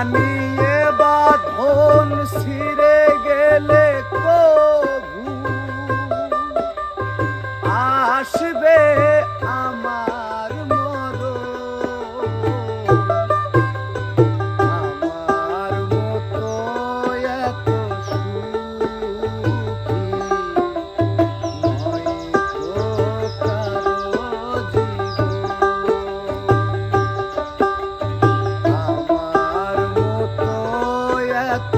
amigo. Yeah.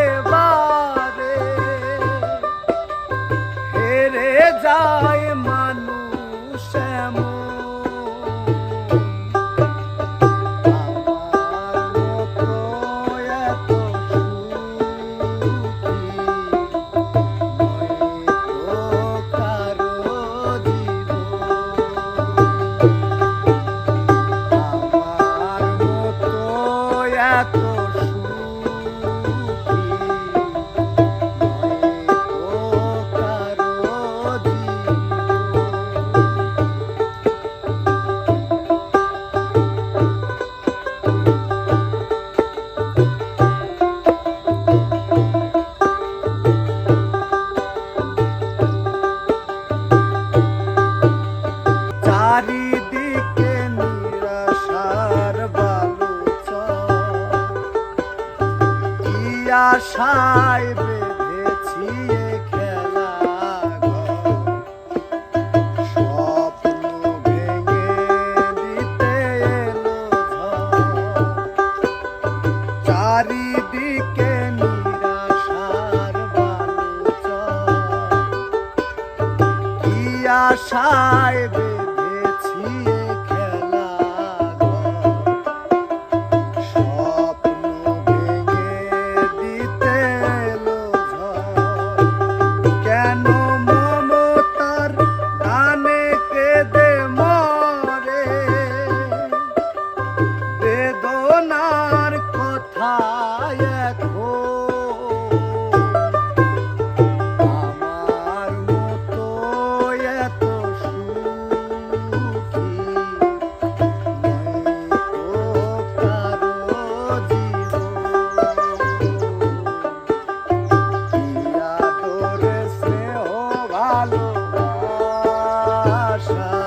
gato. আশায় বেঁধেছি খেলা স্বপ্ন ভেঙে দিতে এলো চারিদিকে নিরাশার বালু কি আশায় passar.